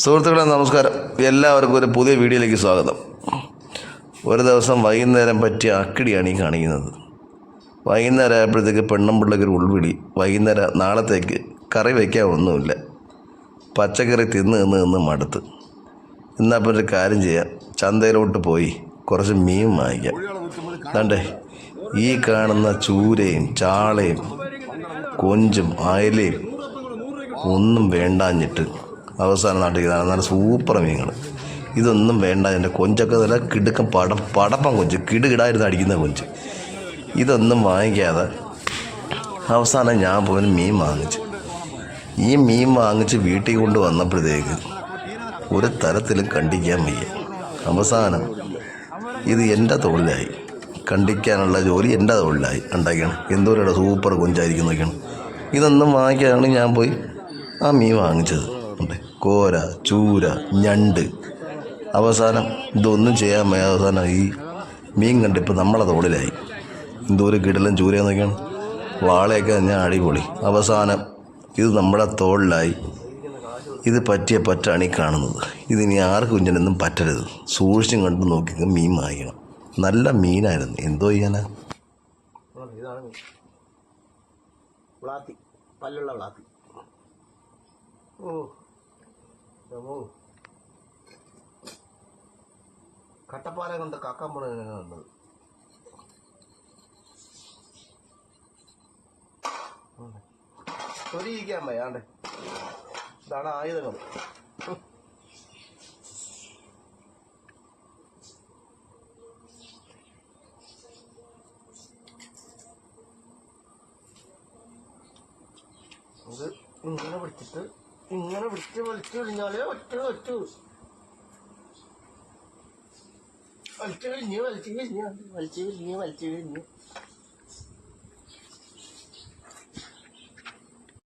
സുഹൃത്തുക്കളെ നമസ്കാരം. എല്ലാവർക്കും ഒരു പുതിയ വീഡിയോയിലേക്ക് സ്വാഗതം. ഒരു ദിവസം വൈകുന്നേരം പറ്റിയ അക്കിടിയാണ് ഈ കാണിക്കുന്നത്. വൈകുന്നേരം ആയപ്പോഴത്തേക്ക് പെണ്ണും പിള്ളേക്ക് ഒരു ഉൾവിളി. വൈകുന്നേരം നാളത്തേക്ക് കറി വയ്ക്കാൻ ഒന്നുമില്ല. പച്ചക്കറി തിന്ന് തിന്ന് തിന്ന് മടുത്ത്. പിന്നെ ഒരു കാര്യം ചെയ്യാം. ചന്തയിലോട്ട് പോയി കുറച്ച് മീൻ വാങ്ങിക്കാം. കണ്ടേ ഈ കാണുന്ന ചൂരയും ചാളയും കൊഞ്ചും അയലയും ഒന്നും വേണ്ടാഞ്ഞിട്ട് അവസാനം നാട്ടിൽ നല്ല സൂപ്പർ മീനുകൾ ഇതൊന്നും വേണ്ട എന്റെ കൊഞ്ചൊക്കെ നല്ല കിടുക്കം പട പടപ്പം കൊഞ്ച് കിടുകിടായിരുന്നു അടിക്കുന്ന കൊഞ്ച്. ഇതൊന്നും വാങ്ങിക്കാതെ അവസാനം ഞാൻ പോയി മീൻ വാങ്ങിച്ചു. ഈ മീൻ വാങ്ങിച്ച് വീട്ടിൽ കൊണ്ട് വന്നപ്പോഴത്തേക്ക് ഒരു തരത്തിലും കണ്ടിക്കാൻ വയ്യ. അവസാനം ഇത് എന്റെ തൊഴിലായി കണ്ടിക്കാനുള്ള ജോലി എന്റെ തൊഴിലായി ഉണ്ടാക്കിയാണ് എന്തോരം സൂപ്പർ കൊഞ്ചായിരിക്കും നോക്കിയാണ്. ഇതൊന്നും വാങ്ങിക്കാനാണ് ഞാൻ പോയി ആ മീൻ വാങ്ങിച്ചത്. ഉണ്ട് കോര ചൂര ഞണ്ട്. അവസാനം ഇതൊന്നും ചെയ്യാൻ വയ്യ. അവസാനം ഈ മീൻ കണ്ടിപ്പോൾ നമ്മളെ തോളിലായി. എന്തോരം കിടലും ചൂരയെന്നൊക്കെയാണ് നോക്കിയാണ്. വാളയൊക്കെ ഞാൻ അടിപൊളി. അവസാനം ഇത് നമ്മുടെ തോളിലായി. ഇത് പറ്റിയ പറ്റാണ് കാണുന്നത്. ഇതിനി ആർക്കും ഇങ്ങനൊന്നും പറ്റരുത്. സൂക്ഷിച്ചും കണ്ട് നോക്കി മീൻ വാങ്ങിക്കണം. നല്ല മീനായിരുന്നു. എന്തോ ചെയ്യാനാ? പല്ലുള്ള വ്ളാത്തി ഓ. കട്ടപ്പാല കൊണ്ട് കാക്കാൻ പോണ കണ്ടത് തൊലിയിക്കാൻ വയ്യാണ്ട് ഇതാണ് ആയുധങ്ങൾ ഇത് ഇങ്ങനെ പിടിച്ചിട്ട് ഇങ്ങനെ വിളിച്ച് വലിച്ചു കഴിഞ്ഞാലേ ഒറ്റ ഒറ്റ വലിച്ചു കഴിഞ്ഞ് വലിച്ചു കഴിഞ്ഞ് വലിച്ചു കഴിഞ്ഞ് വലിച്ചു കഴിഞ്ഞ്.